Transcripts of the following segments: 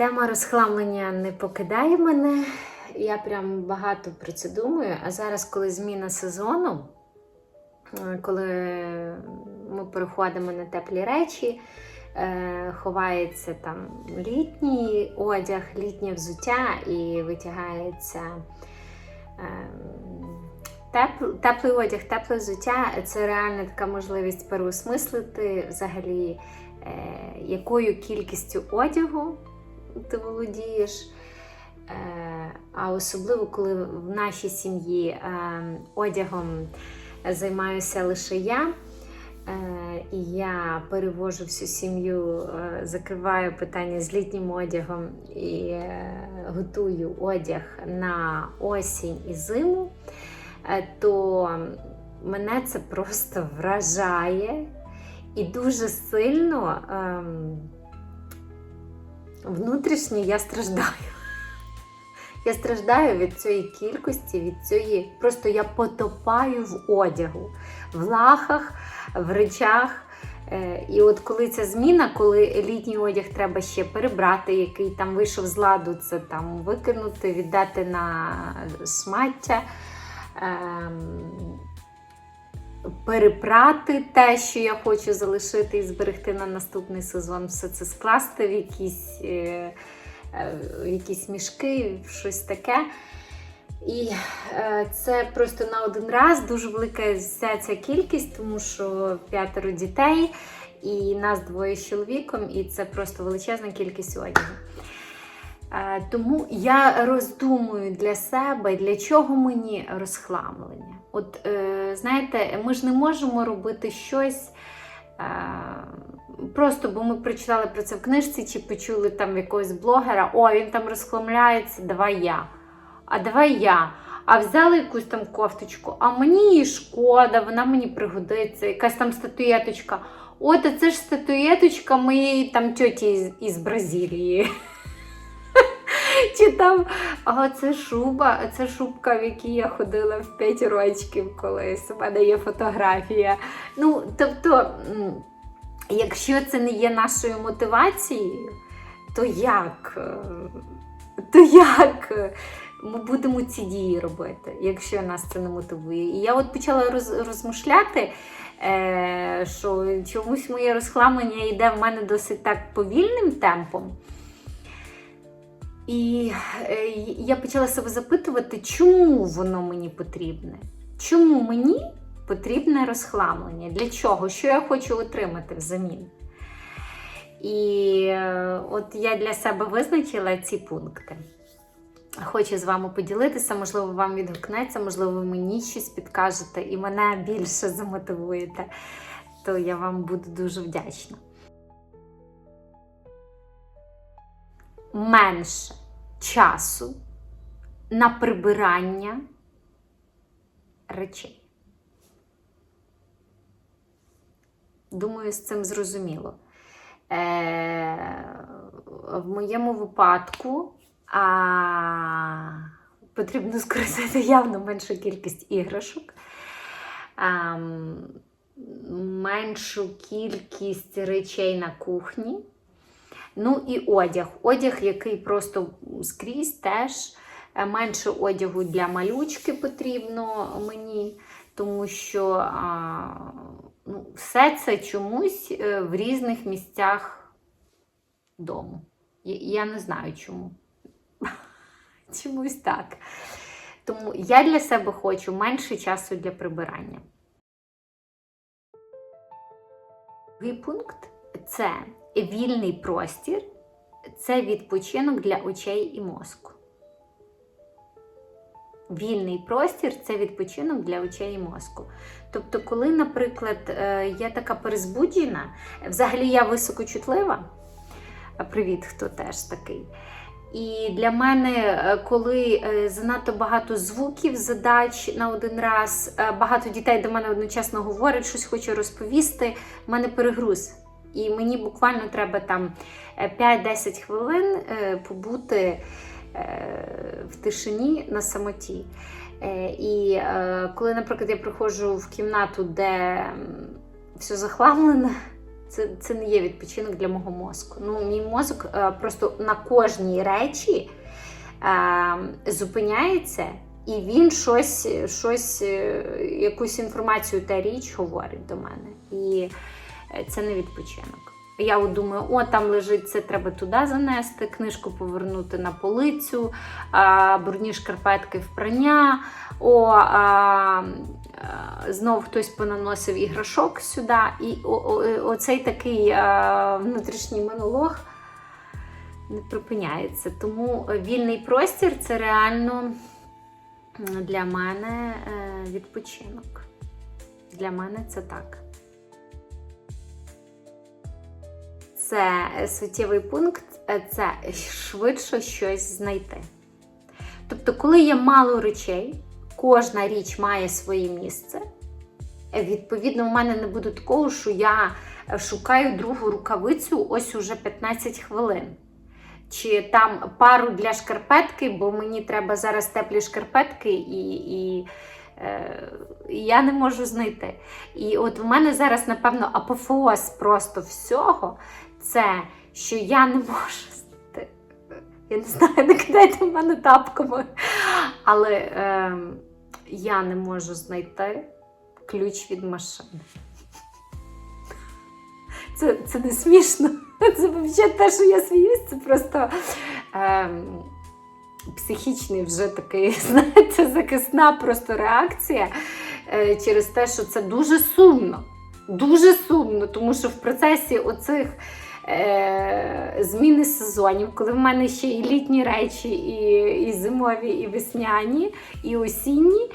Тема розхламлення не покидає мене. Я прям багато про це думаю. А зараз, коли зміна сезону, е, коли ми переходимо на теплі речі, е, ховається там літній одяг, літнє взуття і витягається ем, теплий одяг, тепле взуття це реально така можливість переосмислити взагалі, е, якою кількістю одягу ти володієш. Е, А особливо, коли в нашій сім'ї е, одягом займаюся лише я. Е, І я перевожу всю сім'ю, закриваю питання з літнім одягом і готую одяг на осінь і зиму, то мене це просто вражає і дуже сильно ем, внутрішньо я страждаю. Я страждаю від цієї кількості, від цієї. Просто я потопаю в одягу, в лахах, в речах. Е, І от коли ця зміна, коли літній одяг треба ще перебрати, який там вийшов з ладу, це там викинути, віддати на смаття, ем, перепрати те, що я хочу залишити і зберегти на наступний сезон, все це скласти в якісь, е, е, в якісь мішки, в щось таке. І е, це просто на один раз дуже велика вся ця кількість, тому що п'ятеро дітей, і нас двоє з чоловіком, і це просто величезна кількість одягу. Е, тому я роздумую для себе, для чого мені розхламлення. От е, знаєте, ми ж не можемо робити щось. е, Просто бо ми прочитали про це в книжці чи почули там якогось блогера, о, він там розхламляється, давай я. А давай я. А взяли якусь там кофточку, а мені її шкода, вона мені пригодиться, якась там статуєточка. От, а це ж статуєточка моєї там тьоті із, із Бразилії. Чи там, а це шуба, це шубка, в якій я ходила в 5 років колись. У мене є фотографія. Ну, тобто, якщо це не є нашою мотивацією, то як? Е, То як е, ми будемо ці дії робити, якщо нас це не мотивує? І я от почала роз, розмишляти, е, що чомусь моє розхламлення йде в мене досить так повільним темпом. І е, я почала себе запитувати, чому воно мені потрібне? Чому мені потрібне розхламлення? Для чого? Що я хочу отримати взамін? І е, от я для себе визначила ці пункти. Хочу з вами поділитися, можливо, вам відгукнеться, можливо, ви мені щось підкажете і мене більше замотивуєте, то я вам буду дуже вдячна. Менше часу на прибирання речей. Думаю, з цим зрозуміло. Е, в моєму випадку а, потрібно скористати явно меншу кількість іграшок, а, меншу кількість речей на кухні. Ну і одяг. Одяг, який просто скрізь теж е, менше одягу для малючки потрібно мені, тому що а, ну, все це чомусь е, в різних місцях дому. Я, не знаю чому. Чомусь так. Тому я для себе хочу менше часу для прибирання. Другий пункт це вільний простір, це відпочинок для очей і мозку. Вільний простір це відпочинок для очей і мозку. Тобто, коли, наприклад, е, я така перезбуджена, взагалі я високочутлива, привіт, хто теж такий. І для мене, е, коли е, занадто багато звуків, задач на один раз, е, багато дітей до мене одночасно говорять, щось хоче розповісти, в мене перегруз. І мені буквально треба там е, 5-10 хвилин е, побути е, в тишині на самоті. Е, І е, коли, наприклад, я приходжу в кімнату, де все захламлене, Це, це не є відпочинок для мого мозку. Ну, мій мозок е, просто на кожній речі е, зупиняється, і він щось, щось, е, якусь інформацію та річ говорить до мене. І е, це не відпочинок. Я от думаю, о, там лежить, це треба туди занести, книжку повернути на полицю, а, брудні шкарпетки в прання, о, а, знов хтось понаносив іграшок сюди. І о, оцей такий а, внутрішній монолог не припиняється. Тому вільний простір це реально для мене е, відпочинок. Для мене це так. Це суттєвий пункт е, це швидше щось знайти. Тобто, коли є мало речей, кожна річ має своє місце. Відповідно, у мене не буде такого, що я шукаю другу рукавицю ось уже 15 хвилин. Чи там пару для шкарпетки, бо мені треба зараз теплі шкарпетки, і, і е, я не можу знайти. І от в мене зараз, напевно, апофеоз просто всього це, що я не можу. Я не знаю, не кидайте в мене тапками. Але е, я не можу знайти ключ від машини. Це, це не смішно. Це взагалі те, що я сміюсь, це просто е, психічний вже такий, знаєте, захисна просто реакція е, через те, що це дуже сумно. Дуже сумно, тому що в процесі оцих зміни сезонів, коли в мене ще і літні речі, і, і зимові, і весняні, і осінні,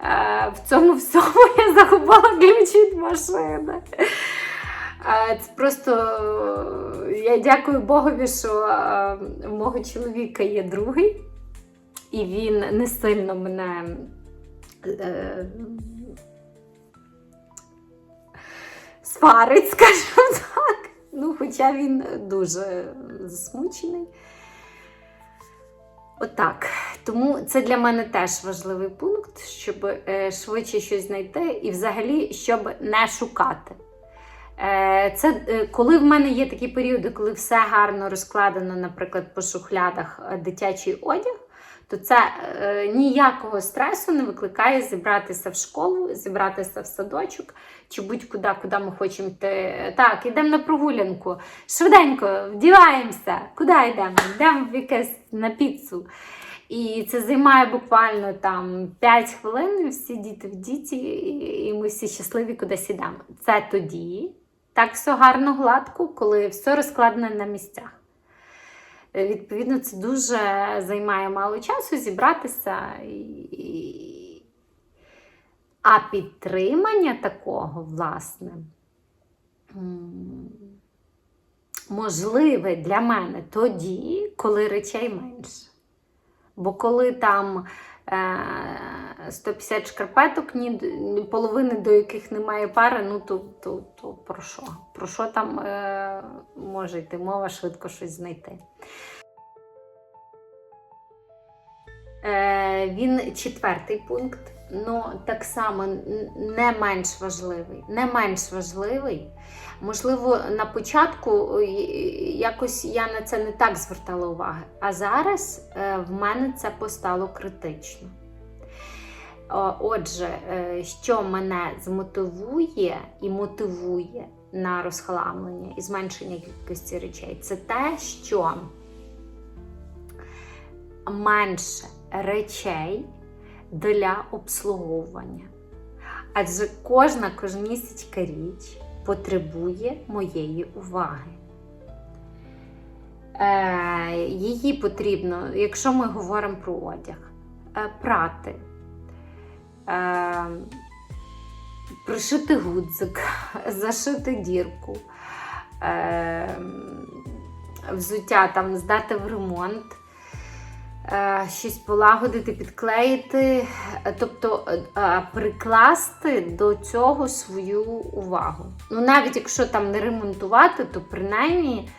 е, в цьому всьому я загубила ключ від машини. Е, Це просто е, я дякую Богові, що е, в мого чоловіка є другий, і він не сильно мене. е, Сварить, скажімо так. Ну, хоча він дуже засмучений. Отак. Тому це для мене теж важливий пункт, щоб е, швидше щось знайти і взагалі, щоб не шукати. Е, Це е, коли в мене є такі періоди, коли все гарно розкладено, наприклад, по шухлядах дитячий одяг, то це е, ніякого стресу не викликає зібратися в школу, зібратися в садочок чи будь-куди, куди ми хочемо йти. Так, йдемо на прогулянку, швиденько вдіваємося. Куди йдемо? Йдемо в якесь на піцу. І це займає буквально там 5 хвилин, всі діти в діті, і і ми всі щасливі кудись ідемо. Це тоді так все гарно гладко, коли все розкладено на місцях. Е, Відповідно, це дуже займає мало часу зібратися. І... А підтримання такого, власне, можливе для мене тоді, коли речей менше. Бо коли там е, 150 шкарпеток, ні, половини до яких немає пари, ну то, то, то про що? Про що там е, може йти мова швидко щось знайти? Е, він четвертий пункт, ну так само не менш важливий. Не менш важливий. Можливо, на початку е, якось я на це не так звертала уваги. А зараз е, в мене це постало критично. О, Отже, е, що мене змотивує і мотивує на розхламлення і зменшення кількості речей, це те, що менше речей для обслуговування. Адже кожна кожнісічка річ потребує моєї уваги. Е, її потрібно, якщо ми говоримо про одяг, е, прати, е, пришити гудзик, зашити дірку, е, взуття там здати в ремонт е, щось полагодити, підклеїти, е, тобто е, прикласти до цього свою увагу. Ну, навіть якщо там не ремонтувати, то принаймні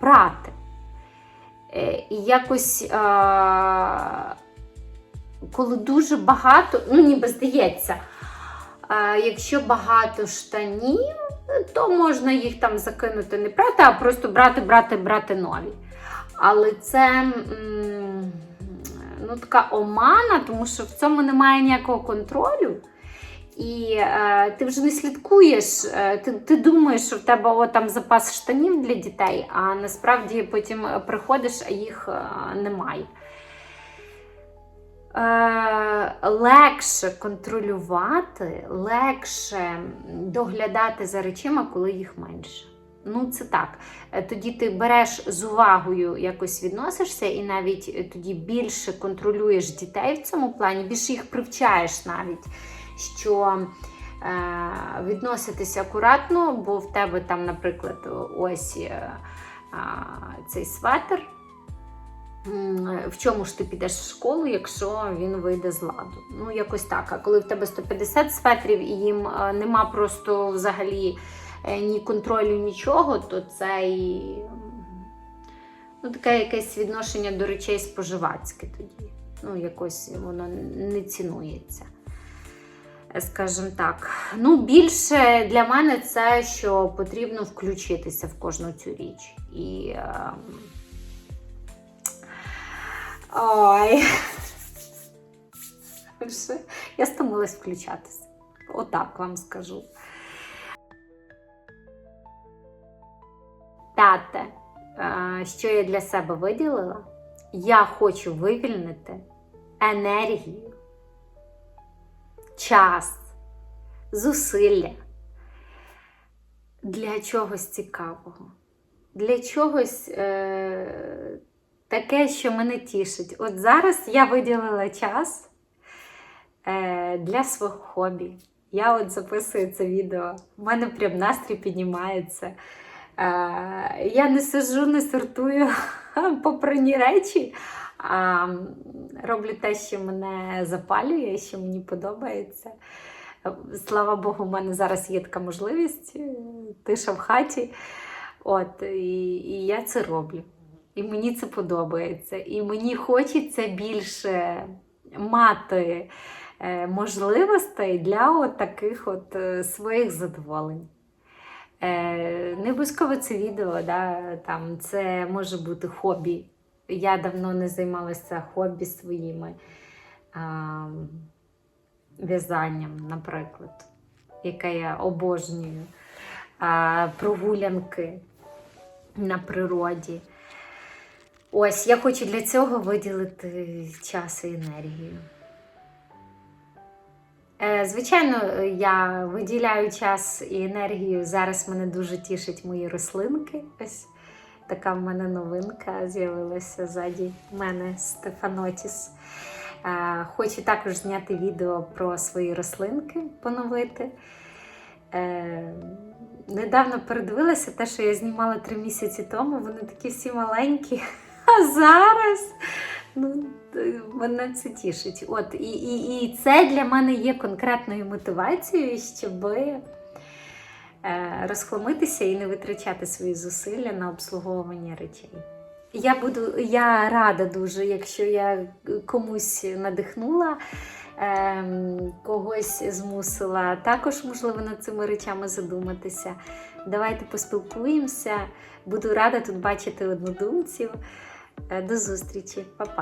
прати. І якось, коли дуже багато, ну ніби здається, якщо багато штанів, то можна їх там закинути не брати, а просто брати, брати, брати нові. Але це ну, така омана, тому що в цьому немає ніякого контролю. І е, ти вже не слідкуєш, е, ти, ти думаєш, що в тебе о, там запас штанів для дітей, а насправді потім приходиш, а їх е, немає. Е, легше контролювати, легше доглядати за речима, коли їх менше. Ну, це так. Е, Тоді ти береш з увагою, якось відносишся, і навіть е, тоді більше контролюєш дітей в цьому плані, більше їх привчаєш навіть, що е, відноситися акуратно, бо в тебе там, наприклад, ось е, а, цей светр. В чому ж ти підеш в школу, якщо він вийде з ладу? Ну, якось так. А коли в тебе 150 светрів і їм е, нема просто взагалі е, ні контролю, нічого, то це і ну, таке якесь відношення до речей споживацьке тоді. Ну, якось воно не цінується. Е, Скажімо так. Ну, більше для мене це, що потрібно включитися в кожну цю річ. І. ем, Ой. Я стомилась включатися. Отак вам скажу. П'яте, е, що я для себе виділила, я хочу вивільнити енергію, час, зусилля для чогось цікавого, для чогось е, таке, що мене тішить. От зараз я виділила час е, для свого хобі. Я от записую це відео. У мене прям настрій піднімається. Е, я не сиджу, не сортую попрані речі, а роблю те, що мене запалює, що мені подобається. Слава Богу, в мене зараз є така можливість, е, тиша в хаті. От, і, і я це роблю. І мені це подобається. І мені хочеться більше мати е, можливостей для от таких от е, своїх задоволень. Е, не обов'язково це відео, да, там, це може бути хобі. Я давно не займалася хобі своїми а, в'язанням, наприклад, яке я обожнюю, а, прогулянки на природі. Ось я хочу для цього виділити час і енергію. Е, Звичайно, я виділяю час і енергію. Зараз мене дуже тішать мої рослинки. Ось така в мене новинка з'явилася ззаді мене Стефанотіс. Е, Хочу також зняти відео про свої рослинки, поновити. Е, Недавно передивилася те, що я знімала три місяці тому. Вони такі всі маленькі. А зараз ну, е, мене це тішить. От, і, і, і це для мене є конкретною мотивацією, щоб е, розхламитися і не витрачати свої зусилля на обслуговування речей. Я буду, я рада дуже, якщо я комусь надихнула, ем, когось змусила також, можливо, над цими речами задуматися. Давайте поспілкуємося. Буду рада тут бачити однодумців. Е, До зустрічі, Па-па.